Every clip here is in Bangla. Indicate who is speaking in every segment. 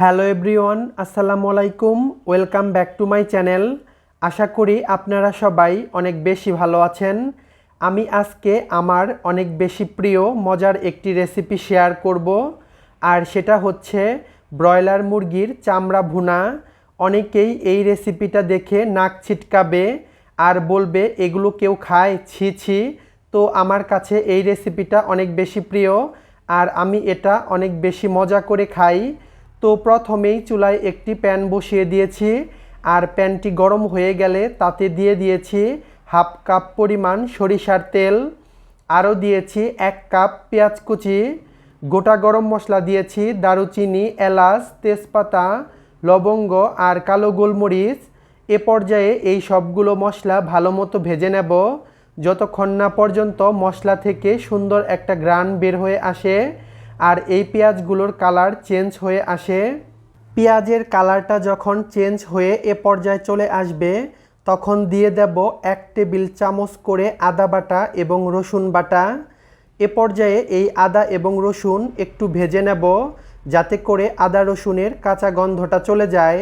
Speaker 1: হ্যালো এভরিওয়ান, আসসালামু আলাইকুম, welcome back to my channel. আশা করি আপনারা সবাই অনেক বেশি ভালো আছেন। আমি আজকে আমার অনেক বেশি প্রিয়, মজার একটি রেসিপি শেয়ার করব, আর সেটা হচ্ছে ব্রয়লার মুরগির চামড়া ভুনা। অনেকেই এই রেসিপিটা দেখে নাক ছিটকাবে আর বলবে, এগুলো কেউ খায়? ছি ছি। তো আমার কাছে এই রেসিপিটা অনেক বেশি প্রিয়, আর আমি এটা অনেক বেশি মজা করে খাই। তো প্রথমেই চুলায় একটি প্যান বসিয়ে দিয়েছি আর প্যানটি গরম হয়ে গেলে তাতে দিয়ে দিয়েছি হাফ কাপ পরিমাণ সরিষার তেল। আরও দিয়েছি এক কাপ পেঁয়াজ কুচি, গোটা গরম মশলা দিয়েছি, দারুচিনি, এলাচ, তেজপাতা, লবঙ্গ আর কালো গোলমরিচ। এ পর্যায়ে এই সবগুলো মশলা ভালো মতো ভেজে নেব। যতক্ষণ না পর্যন্ত মশলা থেকে সুন্দর একটা গ্রান বের হয়ে আসে আর এই পেঁয়াজগুলোর কালার চেঞ্জ হয়ে আসে। পেঁয়াজের কালারটা যখন চেঞ্জ হয়ে এ পর্যায়ে চলে আসবে, তখন দিয়ে দেব এক টেবিল চামচ করে আদা বাটা এবং রসুন বাটা। এ পর্যায়ে এই আদা এবং রসুন একটু ভেজে নেব, যাতে করে আদা রসুনের কাঁচা গন্ধটা চলে যায়।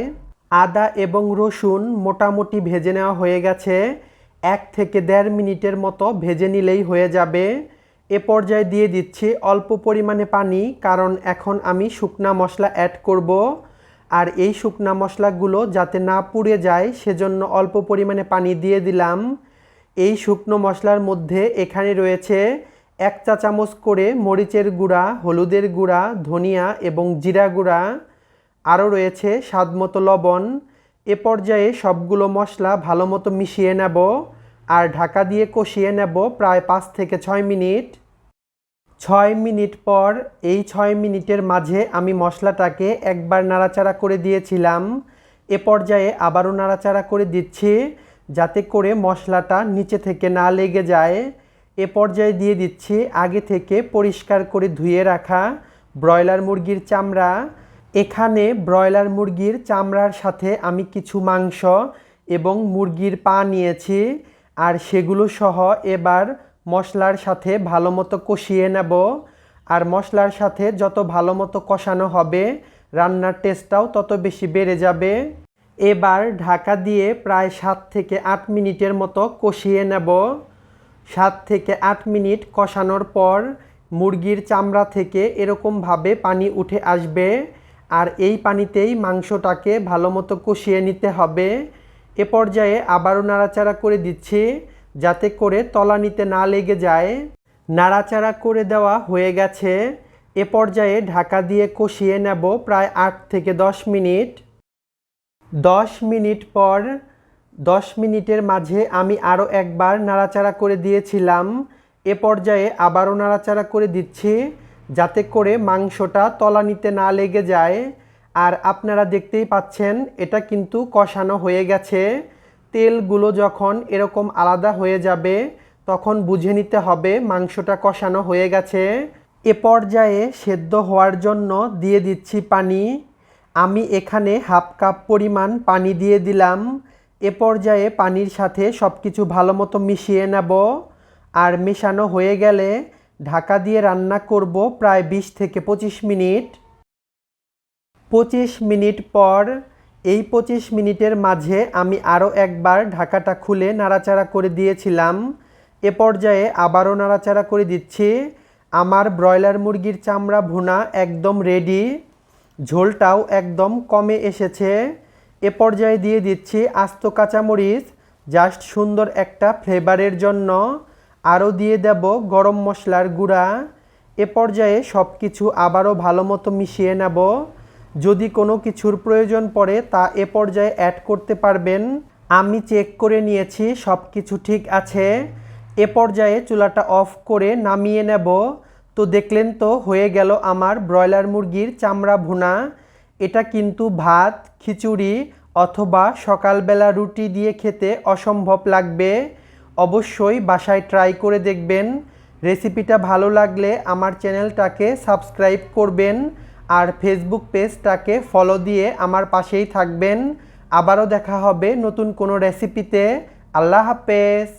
Speaker 1: আদা এবং রসুন মোটামুটি ভেজে নেওয়া হয়ে গেছে। এক থেকে দেড় মিনিটের মতো ভেজে নিলেই হয়ে যাবে। এ পর্যায়ে দিয়ে দিচ্ছি অল্প পরিমাণে পানি, কারণ এখন আমি শুকনা মশলা অ্যাড করব। আর এই শুকনা মশলাগুলো যাতে না পুড়ে যায়, সেজন্য অল্প পরিমাণে পানি দিয়ে দিলাম। এই শুকনো মশলার মধ্যে এখানে রয়েছে এক চা চামচ করে মরিচের গুঁড়া, হলুদের গুঁড়া, ধনিয়া এবং জিরা গুঁড়া। আরও রয়েছে স্বাদমতো লবণ। এ পর্যায়ে সবগুলো মশলা ভালো মতো মিশিয়ে নেব। আর ঢাকা দিয়ে কষিয়ে নেব প্রায় পাঁচ থেকে ছয় মিনিট। ছয় মিনিট পর এই ছয় মিনিটের মাঝে আমি মশলাটাকে একবার নাড়াচাড়া করে দিয়েছিলাম। এ পর্যায়ে আবারও নাড়াচাড়া করে দিচ্ছি যাতে করে মশলাটা নিচে থেকে না লেগে যায়। এ পর্যায়ে দিয়ে দিচ্ছি আগে থেকে পরিষ্কার করে ধুয়ে রাখা ব্রয়লার মুরগির চামড়া। এখানে ব্রয়লার মুরগির চামড়ার সাথে আমি কিছু মাংস এবং মুরগির পা নিয়েছি। আর সেগুলো সহ এবার মশলার সাথে ভালো মতো কষিয়ে নেব। আর মশলার সাথে যত ভালো মতো কষানো হবে, রান্নার টেস্টটাও তত বেশি বেড়ে যাবে। এবার ঢাকা দিয়ে প্রায় সাত থেকে আট মিনিটের মতো কষিয়ে নেব। সাত থেকে আট মিনিট কষানোর পর মুরগির চামড়া থেকে এরকমভাবে পানি উঠে আসবে। আর এই পানিতেই মাংসটাকে ভালো মতো কষিয়ে নিতে হবে। এ পর্যায়ে আবারও নাড়াচাড়া করে দিচ্ছি, যাতে করে তলানিতে না লেগে যায়। নাড়াচাড়া করে দেওয়া হয়ে গেছে। এ পর্যায়ে ঢাকা দিয়ে কষিয়ে নেব প্রায় আট থেকে দশ মিনিট। দশ মিনিট পর, দশ মিনিটের মাঝে আমি আরও একবার নাড়াচাড়া করে দিয়েছিলাম। এ পর্যায়ে আবারও নাড়াচাড়া করে দিচ্ছি, যাতে করে মাংসটা তলানিতে না লেগে যায়। আর আপনারা দেখতেই পাচ্ছেন, এটা কিন্তু কষানো হয়ে গেছে। তেলগুলো যখন এরকম আলাদা হয়ে যাবে, তখন বুঝে নিতে হবে মাংসটা কষানো হয়ে গেছে। এ পর্যায়ে সেদ্ধ হওয়ার জন্য দিয়ে দিচ্ছি পানি। আমি এখানে হাফ কাপ পরিমাণ পানি দিয়ে দিলাম। এ পর্যায়ে পানির সাথে সব কিছু ভালো মতো মিশিয়ে নেব। আর মেশানো হয়ে গেলে ঢাকা দিয়ে রান্না করব প্রায় বিশ থেকে পঁচিশ মিনিট। পঁচিশ মিনিট পর, এই পঁচিশ মিনিটের মাঝে আমি আরও একবার ঢাকাটা খুলে নাড়াচাড়া করে দিয়েছিলাম। এ পর্যায়ে আবারও নাড়াচাড়া করে দিচ্ছি। আমার ব্রয়লার মুরগির চামড়া ভুনা একদম রেডি ঝোলটাও একদম কমে এসেছে। এ পর্যায়ে দিয়ে দিচ্ছি আস্ত কাঁচামরিচ, জাস্ট সুন্দর একটা ফ্লেভারের জন্য। আরও দিয়ে দেব গরম মশলার গুঁড়া। এ পর্যায়ে সব কিছু আবারও ভালো মতো মিশিয়ে নেব। যদি কোনো কিছুর প্রয়োজন পড়ে তা এ পর্যায়ে অ্যাড করতে পারবেন। আমি চেক করে নিয়েছি সব কিছু ঠিক আছে। এ পর্যায়ে চুলাটা অফ করে নামিয়ে নেব। তো দেখলেন তো, হয়ে গেল আমার ব্রয়লার মুরগির চামড়া ভুনা। এটা কিন্তু ভাত, খিচুড়ি অথবা সকালবেলা রুটি দিয়ে খেতে অসম্ভব লাগবে। অবশ্যই বাসায় ট্রাই করে দেখবেন। রেসিপিটা ভালো লাগলে আমার চ্যানেলটাকে সাবস্ক্রাইব করবেন। আর ফেসবুক পেজটাকে ফলো দিয়ে আমার পাশেই থাকবেন। আবারও দেখা হবে নতুন কোনো রেসিপিতে আল্লাহ হাফেজ।